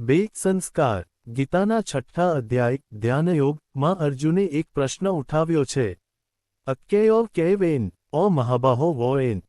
બે સંસ્કાર ગીતાના છઠ્ઠા અધ્યાય ધ્યાનયોગમાં અર્જુને એક પ્રશ્ન ઉઠાવ્યો છે. અક્કેયો કેવ એન ઓ મહાબાહો વો એન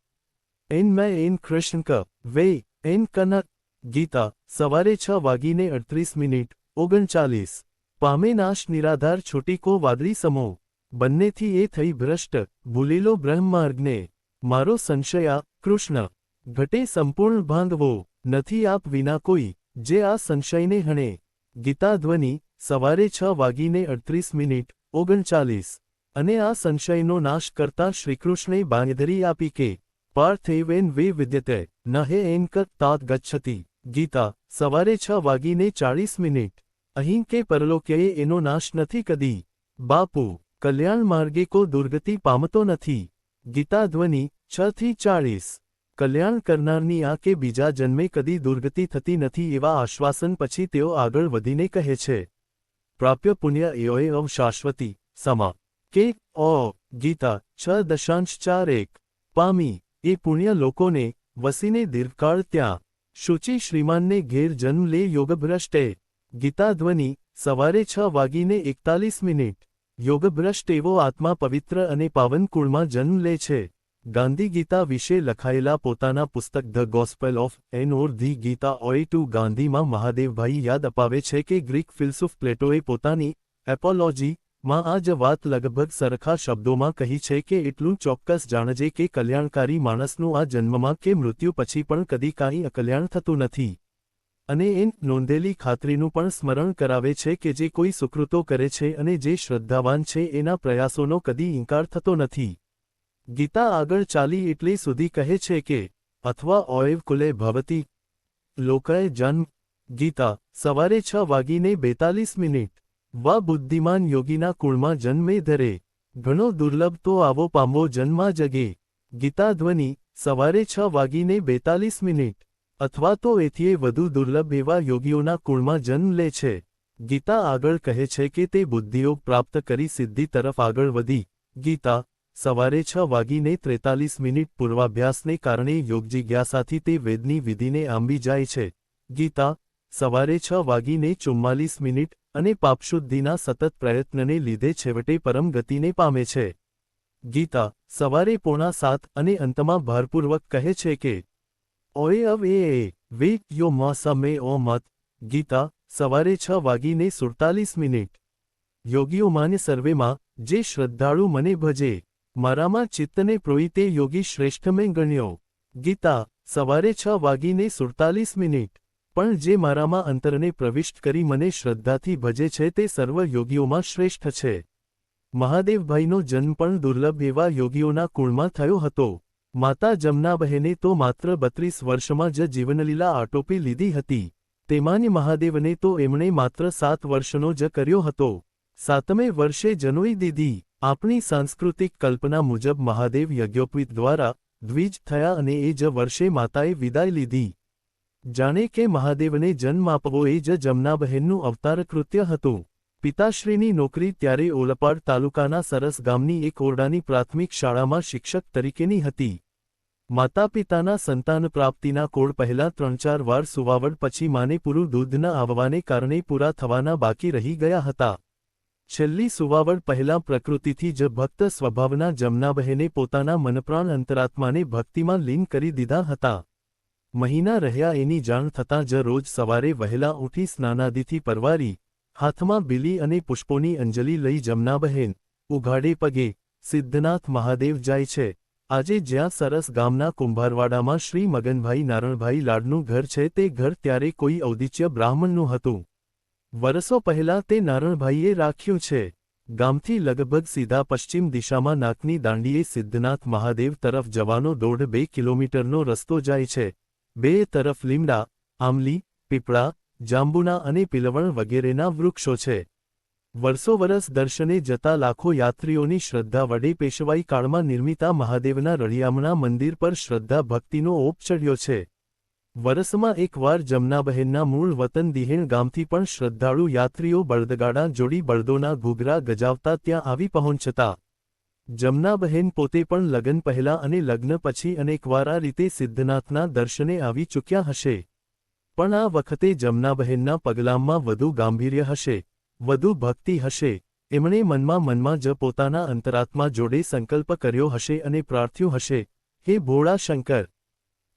એન મેં એન કૃષ્ણ ક, વે, એન કનક. ગીતા, સવારે છ વાગીને અડત્રીસ મિનિટ, ઓગણચાલીસ. પામે નાશ નિરાધાર છોટીકો વાદળી સમો બંનેથી એ થઈ ભ્રષ્ટ, ભૂલેલો બ્રહ્માર્ગને મારો સંશયા કૃષ્ણ. ઘટે સંપૂર્ણ ભાંગવો, નથી આપ વિના કોઈ. જે આ સંશયને હણે. ગીતા ધ્વનિ સવારે છ વાગીને અડત્રીસ મિનિટ, ઓગણચાલીસ. અને આ સંશયનો નાશ કરતા શ્રીકૃષ્ણે બાંધરી આપી કે પાર્થેવેન વે વિદ્યતે ન એન્ક તાત ગચ્છતી. ગીતા સવારે છ વાગીને ચાળીસ મિનિટ. અહીં કે પરલોક્યએ એનો નાશ નથી કદી. બાપુ, કલ્યાણ માર્ગે કો દુર્ગતિ પામતો નથી. ગીતા ધ્વનિ છ થી ચાળીસ. કલ્યાણ કરનારની આ કે બીજા જન્મે કદી દુર્ગતિ થતી નથી એવા આશ્વાસન પછી તેઓ આગળ વધીને કહે છે. પ્રાપ્ય પુણ્ય એઓએ અવ શાશ્વતી, સમા. કે ઓ, ગીતા, છ દશાંશ ચાર એક. પામી, એ પુણ્ય લોકોને વસીને દીર્ઘકાળ ત્યાં. શુચિ શ્રીમાનને ઘેર જન્મ લે યોગભ્રષ્ટે. ગીતા ધ્વનિ સવારે છ વાગીને એકતાલીસ મિનિટ. યોગભ્રષ્ટ એવો આત્મા પવિત્ર અને પાવન કુળમાં જન્મ લે છે. ગાંધી ગીતા વિશે લખાયેલા પોતાના પુસ્તક ધ ગોસ્પેલ ઓફ એન ઓર ધી ગીતા ઓય ટુ ગાંધીમાં મહાદેવભાઈ યાદ અપાવે છે કે ગ્રીક ફિલસુફ પ્લેટોએ પોતાની એપોલોજી માં આ જ વાત લગભગ સરખા શબ્દોમાં કહી છે કે એટલું ચોક્કસ જાણજે કે કલ્યાણકારી માણસનું આ જન્મમાં કે મૃત્યુ પછી પણ કદી કાંઈ અકલ્યાણ થતું નથી. અને એ નોંધેલી ખાતરીનું પણ સ્મરણ કરાવે છે કે જે કોઈ સુકૃતો કરે છે અને જે શ્રદ્ધાવાન છે એના પ્રયાસોનો કદી ઇન્કાર થતો નથી. ગીતા આગળ ચાલી એટલી સુધી કહે છે કે, અથવા ઓએવ કુલે ભવતી. લોકાએ જન્મ ગીતા, સવારે છ વાગીને બેતાલીસ મિનિટ, વા બુદ્ધિમાન યોગીના કુળમાં જન્મે ધરે. ઘણો દુર્લભ તો આવો પામવો જન્મા જગે. ગીતા ધ્વનિ, સવારે છ વાગીને બેતાલીસ મિનિટ, અથવા તો એથીએ વધુ દુર્લભ એવા યોગીઓના કુળમાં જન્મ લે છે. ગીતા આગળ કહે છે કે તે બુદ્ધિયોગ પ્રાપ્ત કરી સિદ્ધિ તરફ આગળ વધી. ગીતા સવારે છ વાગીને ત્રેતાલીસ મિનિટ પૂર્વાભ્યાસને કારણે યોગજિજ્ઞાસાથી તે વેદની વિધિને આંબી જાય છે. ગીતા, સવારે છ વાગીને ચુમ્માલીસ મિનિટ અને પાપશુદ્ધિના સતત પ્રયત્નને લીધે છેવટે પરમ ગતિને પામે છે. ગીતા, સવારે પોણા સાત અને અંતમાં ભારપૂર્વક કહે છે કે, ઓએ અવ એ વે યો મ સમે ઓ મત. ગીતા, સવારે છ વાગીને સુડતાલીસ મિનિટ. યોગીઓ માન્ય સર્વેમાં, જે શ્રદ્ધાળુ મને ભજે મારામાં ચિત્તને પ્રોહિતે યોગી શ્રેષ્ઠ મેં ગણ્યો. ગીતા, સવારે છ વાગીને સુડતાલીસ મિનિટ. પણ જે મારામાં અંતરને પ્રવિષ્ટ કરી મને શ્રદ્ધાથી ભજે છે તે સર્વ યોગીઓમાં શ્રેષ્ઠ છે. મહાદેવભાઈનો જન્મ પણ દુર્લભ એવા યોગીઓના કુળમાં થયો હતો. માતા જમનાબહેને તો માત્ર બત્રીસ વર્ષમાં જ જીવનલીલા આટોપી લીધી હતી. તેમાંની મહાદેવને તો એમણે માત્ર સાત વર્ષનો જ કર્યો હતો. સાતમે વર્ષે જનોઈ દીધી. આપણી સાંસ્કૃતિક કલ્પના મુજબ મહાદેવ યજ્ઞોપવિત દ્વારા દ્વિજ થયા અને એ જ વર્ષે માતાએ વિદાય લીધી. જાણે કે મહાદેવને જન્મ આપવો એ જ જમનાબહેનનું અવતાર કૃત્ય હતું. પિતાશ્રીની નોકરી ત્યારે ઓલપાડ તાલુકાના સરસ ગામની એક ઓરડાની પ્રાથમિક શાળામાં શિક્ષક તરીકેની હતી. માતા પિતાના સંતાન પ્રાપ્તિના કોળ પહેલા ત્રણ ચાર વાર સુવાવડ પછી માને પૂરું દૂધના આવવાને કારણે પૂરા થવાના બાકી રહી ગયા હતા. છેલ્લી સુવાવડ પહેલાં પ્રકૃતિથી જ ભક્ત સ્વભાવના જમનાબહેને પોતાના મનપ્રાણ અંતરાત્માને ભક્તિમાં લીન કરી દીધા હતા. મહિના રહ્યા એની જાણ થતાં જ રોજ સવારે વહેલા ઉઠી સ્નાનાદિથી પરવારી, હાથમાં બીલી અને પુષ્પોની અંજલિ લઈ જમનાબહેન, ઉઘાડે પગે, સિદ્ધનાથ મહાદેવ જાય છે. આજે જ્યાં સરસ ગામના કુંભારવાડામાં શ્રી મગનભાઈ નારણભાઈ લાડનું ઘર છે તે ઘર ત્યારે કોઈ ઔદિચ્ય બ્રાહ્મણનું હતું. વરસો પહેલા તે નારણભાઈએ રાખ્યું છે. ગામથી લગભગ સીધા પશ્ચિમ દિશામાં નાકની દાંડીએ સિદ્ધનાથ મહાદેવ તરફ જવાનો દોઢ બે કિલોમીટરનો રસ્તો જાય છે. બે તરફ લીમડા આમલી પીપળા, જાંબુના અને પિલવણ વગેરેના વૃક્ષો છે. વર્ષો વરસ દર્શને જતા લાખો યાત્રીઓની શ્રદ્ધા વડે પેશવાઈ કાળમાં નિર્મિતા મહાદેવના રળિયામણા મંદિર પર શ્રદ્ધા ભક્તિનો ઓપ ચડ્યો છે. વરસમાં એકવાર જમનાબહેનના મૂળ વતન દિહેણ ગામથી પણ શ્રદ્ધાળુ યાત્રીઓ બળદગાડા જોડી બળદોના ઘૂઘરા ગજાવતા ત્યાં આવી પહોંચતા. જમનાબહેન પોતે પણ લગ્ન પહેલા અને લગ્ન પછી અનેકવાર આ રીતે સિદ્ધનાથના દર્શને આવી ચૂક્યા હશે. પણ આ વખતે જમનાબહેનના પગલાંમાં વધુ ગાંભીર્ય હશે, વધુ ભક્તિ હશે. એમણે મનમાં મનમાં જ પોતાના અંતરાત્મા જોડે સંકલ્પ કર્યો હશે અને પ્રાર્થ્યું હશે, હે ભોળા શંકર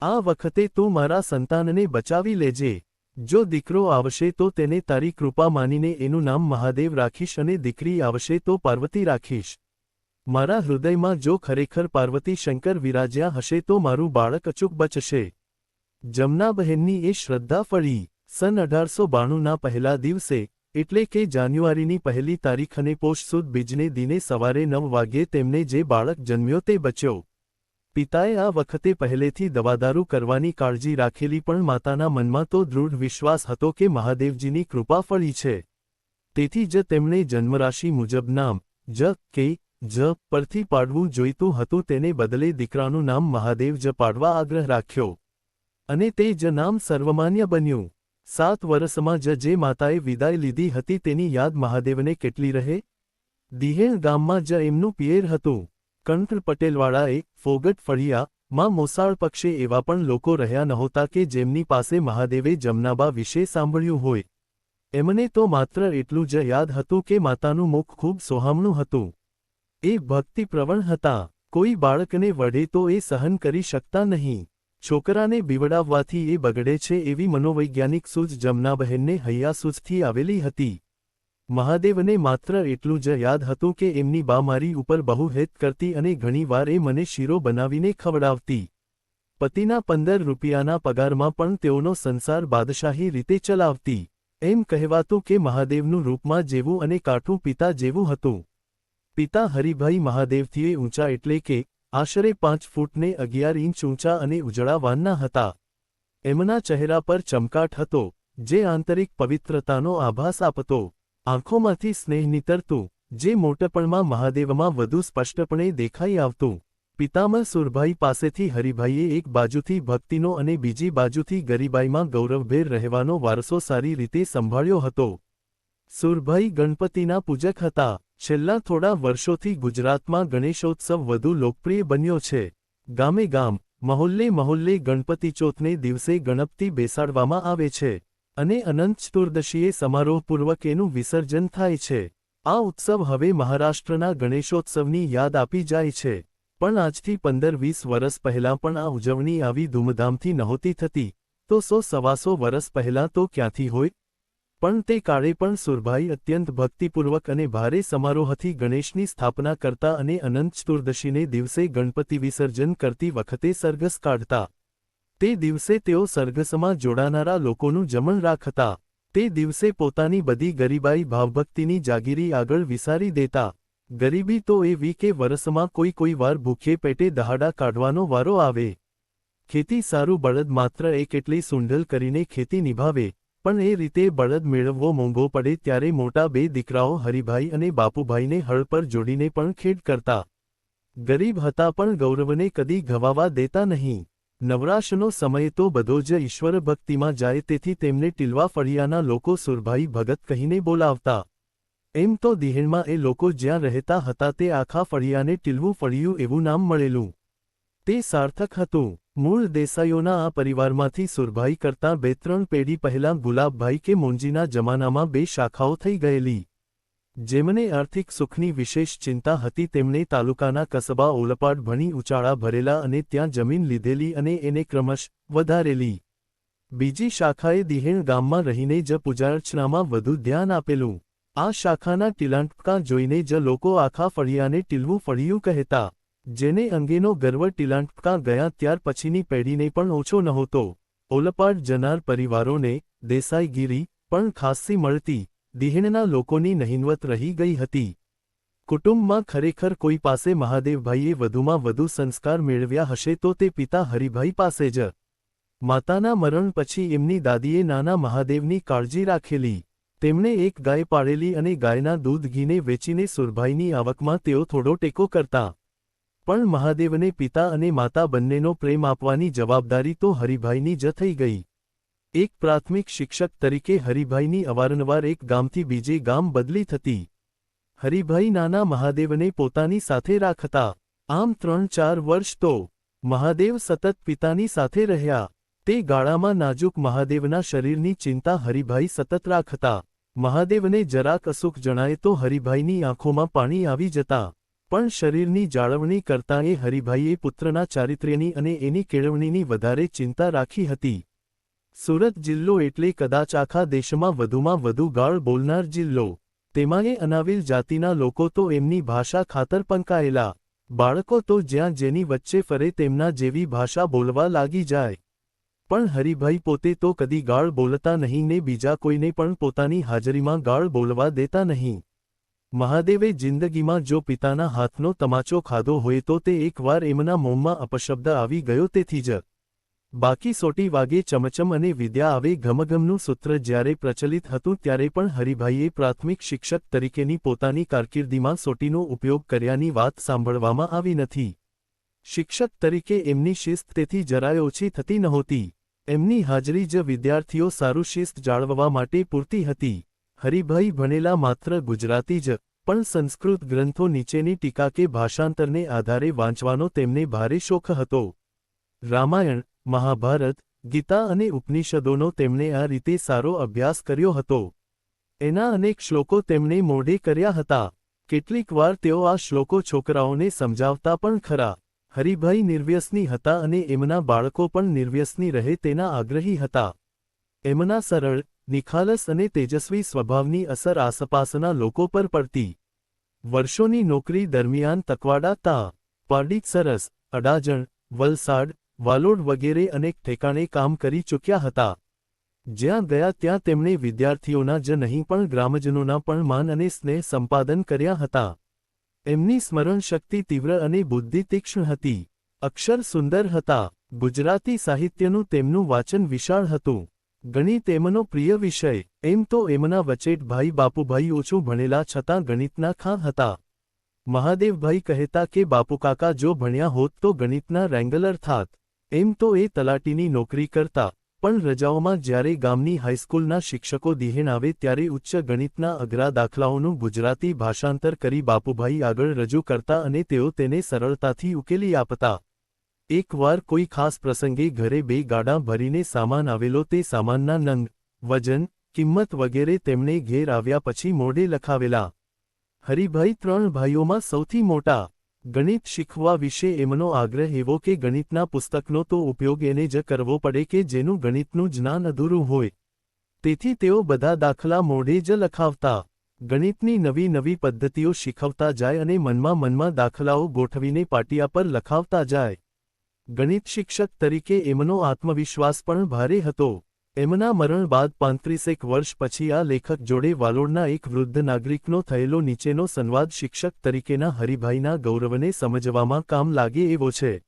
આ વખતે તું મારા સંતાનને બચાવી લેજે. જો દીકરો આવશે તો તેને તારી કૃપા માનીને એનું નામ મહાદેવ રાખીશ અને દીકરી આવશે તો પાર્વતી રાખીશ. મારા હૃદયમાં જો ખરેખર પાર્વતી શંકર વિરાજ્યા હશે તો મારું બાળક અચૂક બચશે. જમનાબહેનની એ શ્રદ્ધા ફળી. સન અઢારસો બાણુંના પહેલા દિવસે, એટલે કે જાન્યુઆરીની પહેલી તારીખ અને પોષ સુદ બીજને દિને સવારે નવ વાગ્યે તેમને જે બાળક જન્મ્યો તે બચ્યો. પિતાએ આ વખતે પહેલેથી દવાદારૂ કરવાની કાળજી રાખેલી પણ માતાના મનમાં તો દૃઢ વિશ્વાસ હતો કે મહાદેવજીની કૃપા ફળી છે. તેથી જ તેમણે જન્મરાશિ મુજબ નામ, જ, કે, જ પરથી પાડવું જોઈતું હતું તેને બદલે દીકરાનું નામ મહાદેવ જ પાડવા આગ્રહ રાખ્યો. અને તે જ નામ સર્વમાન્ય બન્યું. સાત વર્ષમાં જ જે માતાએ વિદાય લીધી હતી તેની યાદ મહાદેવને કેટલી રહે? દિહેણ ગામમાં જ એમનું પિયર હતું. કંઠ પટેલવાળાએ ફોગટ ફળિયા, માં મોસાળ પક્ષે એવા પણ લોકો રહ્યા નહોતા કે જેમની પાસે મહાદેવે જમનાબા વિશે સાંભળ્યું હોય. એમને તો માત્ર એટલું જ યાદ હતું કે માતાનું મુખ ખૂબ સોહામણું હતું. એ ભક્તિપ્રવણ હતા. કોઈ બાળકને વઢે તો એ સહન કરી શકતા નહીં. છોકરાને બીવડાવવાથી એ બગડે છે એવી મનોવૈજ્ઞાનિક સૂઝ જમનાબહેનને હૈયાસૂઝથી આવેલી હતી. મહાદેવને માત્ર એટલું જ યાદ હતું કે એમની બા મારી ઉપર બહુ હેત કરતી અને ઘણીવાર એ મને શીરો બનાવીને ખવડાવતી. પતિના પંદર રૂપિયાના પગારમાં પણ તેઓનો સંસાર બાદશાહી રીતે ચલાવતી. એમ કહેવાતું કે મહાદેવનું રૂપમાં જેવું અને કાઠું પિતા જેવું હતું. પિતા હરિભાઈ મહાદેવથી ઊંચા એટલે કે આશરે પાંચ ફૂટને અગિયાર ઇંચ ઊંચા અને ઉજળા વાનના હતા. એમના ચહેરા પર ચમકાટ હતો, જે આંતરિક પવિત્રતાનો આભાસ આપતો. આંખોમાંથી સ્નેહ નીતરતું, જે મોટપણમાં મહાદેવમાં વધુ સ્પષ્ટપણે દેખાઈ આવતું. પિતામહ સુરભાઈ પાસેથી હરિભાઈએ એક બાજુથી ભક્તિનો અને બીજી બાજુથી ગરીબાઈમાં ગૌરવભેર રહેવાનો વારસો સારી રીતે સંભાળ્યો હતો. સુરભાઈ ગણપતિના પૂજક હતા. છેલ્લા થોડા વર્ષોથી ગુજરાતમાં ગણેશોત્સવ વધુ લોકપ્રિય બન્યો છે. ગામે ગામ, મહોલ્લે મહોલ્લે ગણપતિ ચોથને દિવસે ગણપતિ બેસાડવામાં આવે છે. અને અનંત ચતુર્દશીએ સમારોહપૂર્વક એનું વિસર્જન થાય છે. આ ઉત્સવ હવે મહારાષ્ટ્રના ગણેશોત્સવની યાદ આપી જાય છે. પણ આજથી પંદર વીસ વરસ પહેલાં પણ આ ઉજવણી આવી ધૂમધામથી નહોતી થતી. તો સો સવાસો વરસ પહેલાં તો ક્યાંથી હોય? પણ તે કાળે પણ સુરભાઈ અત્યંત ભક્તિપૂર્વક અને ભારે સમારોહથી ગણેશની સ્થાપના કરતા અને અનંત ચતુર્દશીને દિવસે ગણપતિ વિસર્જન કરતી વખતે સરઘસ કાઢતા તે દિવસે તેઓ સરઘસમાં જોડાનારા લોકોનું જમણ રાખતા, તે દિવસે પોતાની બધી ગરીબાઈ ભાવભક્તિની જાગીરી આગળ વિસારી દેતા, ગરીબી તો એવી કે વરસમાં કોઈ કોઈ વાર ભૂખે પેટે દહાડા કાઢવાનો વારો આવે. ખેતી સારું બળદ માત્ર એક એટલી સુંઢલ કરીને ખેતી નિભાવે, પણ એ રીતે બળદ મેળવવો મોંઘો પડે ત્યારે મોટા બે દીકરાઓ હરિભાઈ અને બાપુભાઈને હળ પર જોડીને પણ ખેડ કરતા. ગરીબ હતા પણ ગૌરવને કદી ઘવાવા દેતા નહીં. નવરાશનો સમય તો બધો જ ઈશ્વર ભક્તિમાં જાય તેથી તેમને ટીલવા ફળિયાના લોકો સુરભાઈ ભગત કહીને બોલાવતા. એમ તો દિહેણમાં એ લોકો જ્યાં રહેતા હતા તે આખા ફળિયાને ટીલવું ફળિયું એવું નામ મળેલું. તે સાર્થક હતું. મૂળ દેસાઈઓના આ પરિવારમાંથી સુરભાઈ કરતાં બે ત્રણ પેઢી પહેલાં ગુલાબભાઈ કે મોંજીના જમાનામાં બે શાખાઓ થઈ ગયેલી. જેમને આર્થિક સુખની વિશેષ ચિંતા હતી તેમણે તાલુકાના કસબા ઓલપાડ ભણી ઉચાળા ભરેલા અને ત્યાં જમીન લીધેલી અને એને ક્રમશ વધારેલી. બીજી શાખાએ દિહેણ ગામમાં રહીને જ પૂજાર્ચનામાં વધુ ધ્યાન આપેલું. આ શાખાના ટીલાંટકા જોઈને જ લોકો આખા ફળિયાને ટીલવું ફળિયું કહેતા, જેને અંગેનો ગર્વ ટીલાંટકા ગયા ત્યાર પછીની પેઢીને પણ ઓછો નહોતો. ઓલપાડ જનાર પરિવારોને દેસાઈગીરી પણ ખાસ્સી મળતી. દિહેણના લોકોની નહિનવત રહી ગઈ હતી. કુટુંબમાં ખરેખર કોઈ પાસે મહાદેવભાઈએ વધુમાં વધુ સંસ્કાર મેળવ્યા હશે તો તે પિતા હરિભાઈ પાસે જ. માતાના મરણ પછી એમની દાદીએ નાના મહાદેવની કાળજી રાખેલી. તેમણે એક ગાય પાળેલી અને ગાયના દૂધ ઘીને વેચીને સુરભાઈની આવકમાં તેઓ થોડો ટેકો કરતા. પણ મહાદેવને પિતા અને માતા બંનેનો પ્રેમ આપવાની જવાબદારી તો હરિભાઈની જ થઈ ગઈ. એક પ્રાથમિક શિક્ષક તરીકે હરિભાઈની અવારનવાર એક ગામથી બીજે ગામ બદલી થતી. હરિભાઈ નાના મહાદેવને પોતાની સાથે રાખતા. આમ ત્રણ ચાર વર્ષ તો મહાદેવ સતત પિતાની સાથે રહ્યા. તે ગાળામાં નાજુક મહાદેવના શરીરની ચિંતા હરિભાઈ સતત રાખતા. મહાદેવને જરાક અસુખ જણાય તો હરિભાઈની આંખોમાં પાણી આવી જતા. પણ શરીરની જાળવણી કરતાં એ હરિભાઈએ પુત્રના ચારિત્ર્યની અને એની કેળવણીની વધારે ચિંતા રાખી હતી. સુરત જિલ્લો એટલે કદાચ આખા દેશમાં વધુમાં વધુ ગાળ બોલનાર જિલ્લો. તેમાં અનાવિલ જાતિના લોકો તો એમની ભાષા ખાતર પંકાયેલા. બાળકો તો જ્યાં જેની વચ્ચે ફરે તેમના જેવી ભાષા બોલવા લાગી જાય. પણ હરિભાઈ પોતે તો કદી ગાળ બોલતા નહીં ને બીજા કોઈને પણ પોતાની હાજરીમાં ગાળ બોલવા દેતા નહીં. મહાદેવે જિંદગીમાં જો પિતાના હાથનો તમાચો ખાધો હોય તો તે એકવાર એમના મોંમાં અપશબ્દ આવી ગયો તેથી જ બાકી સોટી વાગે ચમચમ અને વિદ્યા આવે ઘમઘમનું સૂત્ર જ્યારે પ્રચલિત હતું ત્યારે પણ હરિભાઈએ પ્રાથમિક શિક્ષક તરીકેની પોતાની કારકિર્દીમાં સોટીનો ઉપયોગ કર્યાની વાત સાંભળવામાં આવી નથી. શિક્ષક તરીકે એમની શિસ્ત તેથી જરાય ઓછી થતી નહોતી. એમની હાજરી જ વિદ્યાર્થીઓ સારું શિસ્ત જાળવવા માટે પૂરતી હતી. હરિભાઈ ભણેલા માત્ર ગુજરાતી જ, પણ સંસ્કૃત ગ્રંથો નીચેની ટીકા કે ભાષાંતરને આધારે વાંચવાનો તેમને ભારે શોખ હતો. રામાયણ મહાભારત, ગીતા અને ઉપનિષદોનો તેમણે આ રીતે સારો અભ્યાસ કર્યો હતો. એના અનેક શ્લોકો તેમણે મોઢે કર્યા હતા. કેટલીક વાર તેઓ આ શ્લોકો છોકરાઓને સમજાવતા પણ ખરા. હરિભાઈ નિર્વ્યસની હતા અને એમના બાળકો પણ નિર્વ્યસની રહે તેના આગ્રહી હતા. એમના સરળ, નિખાલસ અને તેજસ્વી સ્વભાવની અસર આસપાસના લોકો પર પડતી. વર્ષોની નોકરી દરમિયાન તકવાડા તા. પાડીત સરસ, અડાજણ, વલસાડ વાલોડ વગેરે અનેક ઠેકાણે કામ કરી ચૂક્યા હતા. જ્યાં ગયા ત્યાં તેમણે વિદ્યાર્થીઓના જ નહીં પણ ગ્રામજનોના પણ માન અને સ્નેહ સંપાદન કર્યા હતા. એમની સ્મરણશક્તિ તીવ્ર અને બુદ્ધિ તીક્ષ્ણ હતી. અક્ષર સુંદર હતા. ગુજરાતી સાહિત્યનું તેમનું વાચન વિશાળ હતું. ગણિત એમનો પ્રિય વિષય. એમ તો એમના વચેટભાઈ બાપુભાઈ ઓછું ભણેલા છતાં ગણિતના ખાં હતા. મહાદેવભાઈ કહેતા કે બાપુકાકા જો ભણ્યા હોત તો ગણિતના રેંગલર થાત. એમ તો એ તલાટીની નોકરી કરતા, પણ રજાઓમાં જ્યારે ગામની હાઈસ્કૂલના શિક્ષકો દિહેણ આવે ત્યારે ઉચ્ચ ગણિતના અઘરા દાખલાઓનું ગુજરાતી ભાષાંતર કરી બાપુભાઈ આગળ રજૂ કરતા અને તેઓ તેને સરળતાથી ઉકેલી આપતા. એકવાર કોઈ ખાસ પ્રસંગે ઘરે બે ગાડા ભરીને સામાન આવેલો તે સામાનના નંગ, વજન, કિંમત વગેરે તેમણે ઘેર આવ્યા પછી મોઢે લખાવેલા, હરિભાઈ ત્રણ ભાઈઓમાં સૌથી મોટા ગણિત શીખવા વિશે એમનો આગ્રહ એવો કે ગણિતના પુસ્તકનો તો ઉપયોગ એને જ કરવો પડે કે જેનું ગણિતનું જ્ઞાન અધૂરું હોય. તેથી તેઓ બધા દાખલા મોઢે જ લખાવતા. ગણિતની નવી નવી પદ્ધતિઓ શીખવતા જાય અને મનમાં મનમાં દાખલાઓ ગોઠવીને પાટિયા પર લખાવતા જાય. ગણિત શિક્ષક તરીકે એમનો આત્મવિશ્વાસ પણ ભારે હતો. એમના મરણ બાદ પાંત્રીસેક વર્ષ પછી આ લેખક જોડે વાલોડના એક વૃદ્ધ નાગરિકનો થયેલો નીચેનો સંવાદ શિક્ષક તરીકેના હરિભાઈના ગૌરવને સમજવામાં કામ લાગે એવો છે.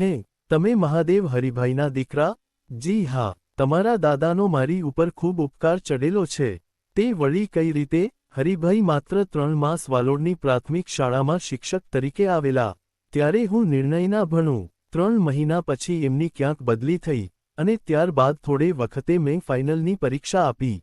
હે, તમે મહાદેવ હરિભાઈના દીકરા? જી હા, તમારા દાદાનો મારી ઉપર ખૂબ ઉપકાર ચડેલો છે. તે વળી કઈ રીતે? હરિભાઈ માત્ર ત્રણ માસ વાલોડની પ્રાથમિક શાળામાં શિક્ષક તરીકે આવેલા. ત્યારે હું નિર્ણયના ભણું. ત્રણ મહિના પછી એમની ક્યાંક બદલી થઈ. અને ત્યારબાદ થોડે વખતે મેં ફાઇનલની પરીક્ષા આપી.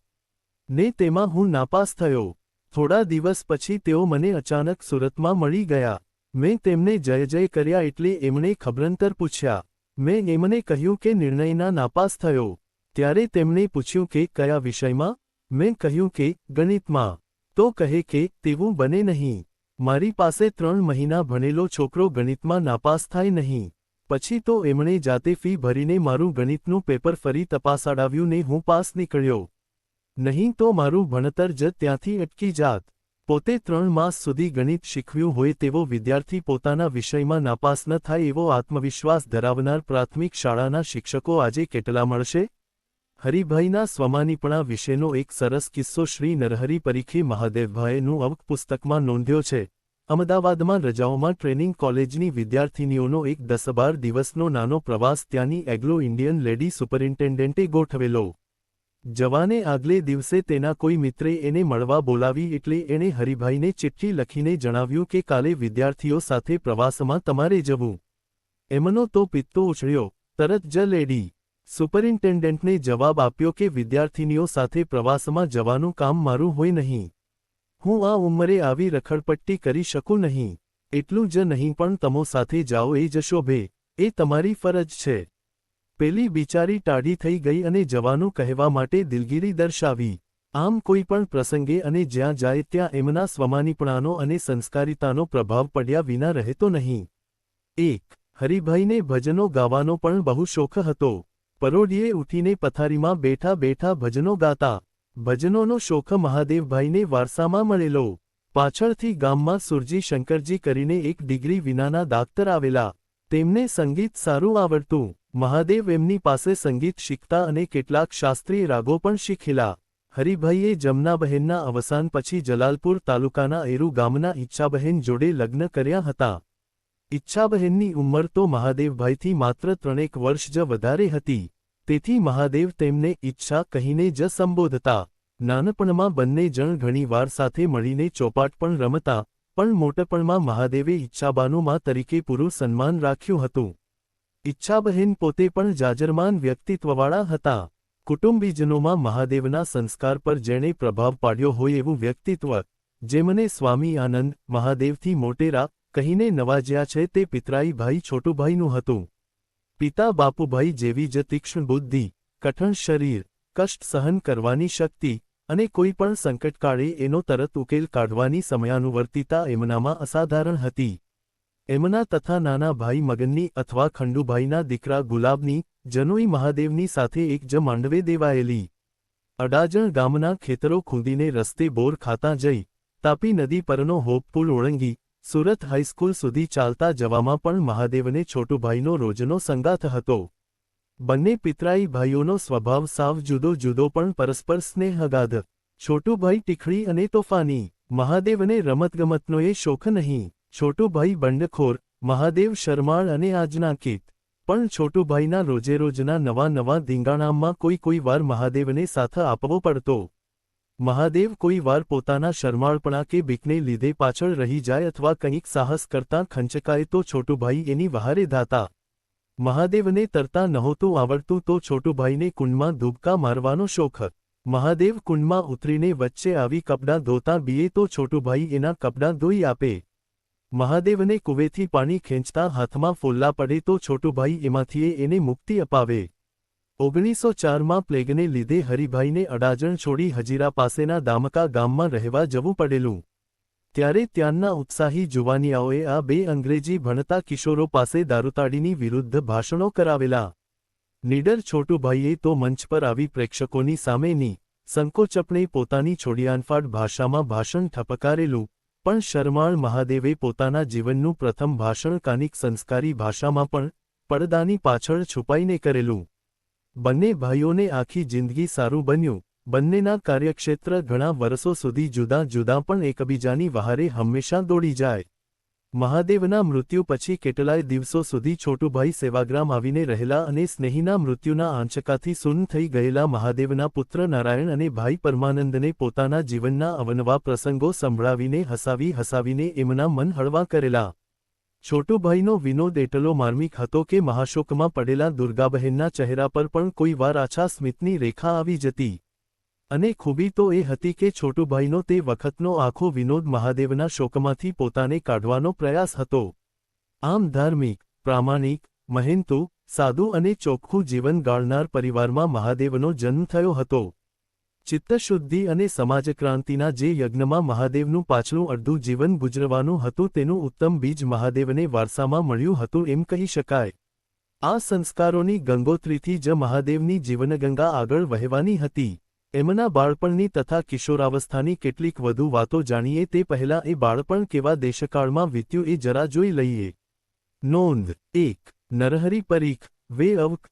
ને તેમાં હું નાપાસ થયો. થોડા દિવસ પછી તેઓ મને અચાનક સુરતમાં મળી ગયા. મેં તેમને જય જય કર્યા એટલે એમણે ખબરંતર પૂછ્યા. મેં એમને કહ્યું કે નિર્ણયના નાપાસ થયો. ત્યારે તેમણે પૂછ્યું કે કયા વિષયમાં? મેં કહ્યું કે ગણિતમાં. તો કહે કે તેવું બને નહીં. મારી પાસે ત્રણ મહિના ભણેલો છોકરો ગણિતમાં નાપાસ થાય નહીં. પછી તો એમણે જાતે ફી ભરીને મારું ગણિતનું પેપર ફરી તપાસાડાવ્યું ને હું પાસ નીકળ્યો. નહીં તો મારું ભણતર જ ત્યાંથી અટકી જાત. પોતે ત્રણ માસ સુધી ગણિત શીખવ્યું હોય તેવો વિદ્યાર્થી પોતાના વિષયમાં નાપાસ ન થાય એવો આત્મવિશ્વાસ ધરાવનાર પ્રાથમિક શાળાના શિક્ષકો આજે કેટલા મળશે? હરિભાઈના સ્વમાનીપણા વિશેનો એક સરસ કિસ્સો શ્રી નરહરી પરીખે મહાદેવભાઈનું અવક પુસ્તકમાં નોંધ્યો છે. અમદાવાદમાં રજાઓમાં ટ્રેનિંગ કોલેજની વિદ્યાર્થિનીઓનો એક દસ બાર દિવસનો નાનો પ્રવાસ ત્યાંની એગ્લો ઇન્ડિયન લેડી સુપરિન્ટેન્ડન્ટે ગોઠવેલો. જવાને આગલે દિવસે તેના કોઈ મિત્રે એને મળવા બોલાવી એટલે એણે હરિભાઈને ચિઠ્ઠી લખીને જણાવ્યું કે કાલે વિદ્યાર્થીઓ સાથે પ્રવાસમાં તમારે જવું. એમનો તો પિત્તો ઉછળ્યો, તરત જ લેડી સુપરિન્ટેન્ડન્ટને જવાબ આપ્યો કે વિદ્યાર્થિનીઓ સાથે પ્રવાસમાં જવાનું કામ મારું હોય નહીં. હું આ ઉંમરે આવી રખડપટ્ટી કરી શકું નહીં. એટલું જ નહીં પણ તમો સાથે જાઓ એ જ શોભે. એ તમારી ફરજ છે. પેલી બિચારી ટાઢી થઈ ગઈ અને જવાનું કહેવા માટે દિલગીરી દર્શાવી. આમ કોઈ પણ પ્રસંગે અને જ્યાં જાય ત્યાં એમના સ્વમાનીપણાનો અને સંસ્કારિતાનો પ્રભાવ પડ્યા વિના રહેતો નહીં. એક, હરિભાઈને ભજનો ગાવાનો પણ બહુ શોખ હતો. પરોડીએ ઉઠીને પથારીમાં બેઠા બેઠા ભજનો ગાતા. ભજનોનો શોખ મહાદેવભાઈને વારસામાં મળેલો. પાછળથી ગામમાં સુરજી શંકરજી કરીને એક ડિગ્રી વિનાના દાક્તર આવેલા. તેમને સંગીત સારું આવડતું. મહાદેવ એમની પાસે સંગીત શીખતા અને કેટલાક શાસ્ત્રીય રાગો પણ શીખેલા. હરિભાઈએ જમનાબહેનના અવસાન પછી જલાલપુર તાલુકાના એરુ ગામના ઈચ્છાબહેન જોડે લગ્ન કર્યા હતા. ઈચ્છાબહેનની ઉંમર તો મહાદેવભાઈથી માત્ર ત્રણેક વર્ષ જ વધારે હતી. તેથી મહાદેવ તેમને ઈચ્છા કહીને જ સંબોધતા. નાનપણમાં બંને જણ ઘણીવાર સાથે મળીને ચોપાટ પણ રમતા, પણ મોટપણમાં મહાદેવે ઈચ્છાબાનું તરીકે પૂરું સન્માન રાખ્યું હતું. ઈચ્છાબહેન પોતે પણ જાજરમાન વ્યક્તિત્વવાળા હતા. કુટુંબીજનોમાં મહાદેવના સંસ્કાર પર જેણે પ્રભાવ પાડ્યો હોય એવું વ્યક્તિત્વ, જેમને સ્વામી આનંદ મહાદેવથી મોટેરા કહીને નવાજ્યા છે તે પિતરાઈ ભાઈ છોટુભાઈનું હતું. પિતા બાપુભાઈ જેવી જ તીક્ષ્ણ બુદ્ધિ, કઠણ શરીર, કષ્ટ સહન કરવાની શક્તિ અને કોઈ પણ સંકટકાળે એનો તરત ઉકેલ કાઢવાની સમયાનુવર્તિતા એમનામાં અસાધારણ હતી. એમના તથા નાના ભાઈ મગનની અથવા ખંડુભાઈના દીકરા ગુલાબની, જનોઈ મહાદેવની સાથે એક જ માંડવે દેવાયેલી. અડાજણ ગામના ખેતરો ખૂંદીને રસ્તે બોર ખાતા જઈ, તાપી નદી પરનો હોપ પુલ ઓળંગી સુરત હાઈસ્કૂલ સુધી ચાલતા જવામાં પણ મહાદેવને છોટુભાઈનો રોજનો સંગાથ હતો. બંને પિતરાઈ ભાઈઓનો સ્વભાવ સાવ જુદો જુદો પણ પરસ્પર સ્નેહગાધ. છોટુભાઈ ટીખળી અને તોફાની. મહાદેવને રમતગમતનો એ શોખ નહીં. છોટુભાઈ બંડખોર, મહાદેવ શરમાળ અને આજનાકિત પણ છોટુભાઈના રોજેરોજના નવા નવા ધીંગાણામાં કોઈ કોઈ વાર મહાદેવને સાથ આપવો પડતો. મહાદેવ કોઈ વાર પોતાના શરમાળપણા કે બીકને લીધે પાછળ રહી જાય અથવા કંઈક સાહસ કરતાં ખંચકાય તો છોટુભાઈ એની વહારે ધાતા. મહાદેવને તરતા નહોતું આવડતું તો છોટુભાઈને કુંડમાં ધૂબકા મારવાનો શોખ. મહાદેવ કુંડમાં ઉતરીને વચ્ચે આવી કપડાં ધોતા બીએ તો છોટુભાઈ એના કપડાં ધોઈ આપે. મહાદેવને કુવેથી પાણી ખેંચતા હાથમાં ફોલ્લા પડે તો છોટુભાઈ એમાંથીએ એને મુક્તિ અપાવે. ઓગણીસો ચારમાં પ્લેગને લીધે હરિભાઈને અડાજણ છોડી હજીરા પાસેના દામકા ગામમાં રહેવા જવું પડેલું. ત્યારે ત્યાંના ઉત્સાહી જુવાનિયાઓએ આ બે અંગ્રેજી ભણતા કિશોરો પાસે દારૂતાડીની વિરુદ્ધ ભાષણો કરાવેલા. નીડર છોટુભાઈએ તો મંચ પર આવી પ્રેક્ષકોની સામેની સંકોચપણે પોતાની છોડિયાનફાટ ભાષામાં ભાષણ ઠપકારેલું, પણ શરમાળ મહાદેવે પોતાના જીવનનું પ્રથમ ભાષણ કાનિક સંસ્કારી ભાષામાં પણ પડદાની પાછળ છુપાઈને કરેલું. બંને ભાઈઓને આખી જિંદગી સારું બન્યું. બંનેના કાર્યક્ષેત્ર ઘણા વર્ષો સુધી જુદા જુદા પણ એકબીજાની વહારે હંમેશા દોડી જાય. મહાદેવના મૃત્યુ પછી કેટલાય દિવસો સુધી છોટુભાઈ સેવાગ્રામ આવીને રહેલા અને સ્નેહીના મૃત્યુના આંચકાથી સૂન થઈ ગયેલા મહાદેવના પુત્ર નારાયણ અને ભાઈ પરમાનંદને પોતાના જીવનના અવનવા પ્રસંગો સંભળાવીને હસાવી હસાવીને એમના મન હળવા કરેલા. છોટુભાઈનો વિનોદ એટલો માર્મિક હતો કે મહાશોકમાં પડેલા દુર્ગાબહેનના ચહેરા પર પણ કોઈ વાર આછા સ્મિતની રેખા આવી જતી. અને ખૂબી તો એ હતી કે છોટુભાઈનો તે વખતનો આખો વિનોદ મહાદેવના શોકમાંથી પોતાને કાઢવાનો પ્રયાસ હતો. આમ ધાર્મિક, પ્રામાણિક, મહેનતુ, સાદું અને ચોખ્ખું જીવન ગાળનાર પરિવારમાં મહાદેવનો જન્મ થયો હતો. ચિત્તશુદ્ધિ અને સમાજક્રાંતિના જે યજ્ઞમાં મહાદેવનું પાછલું અડધું જીવન ગુજરવાનું હતું તેનું ઉત્તમ બીજ મહાદેવને વારસામાં મળ્યું હતું એમ કહી શકાય. આ સંસ્કારોની ગંગોત્રીથી જ મહાદેવની જીવનગંગા આગળ વહેવાની હતી. એમના બાળપણની તથા કિશોરાવસ્થાની કેટલીક વધુ વાતો જાણીએ તે પહેલાં એ બાળપણ કેવા દેશકાળમાં વીત્યું એ જરા જોઈ લઈએ. નોંધ, એક, નરહરી પરીખ, વે અવક,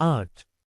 આઠ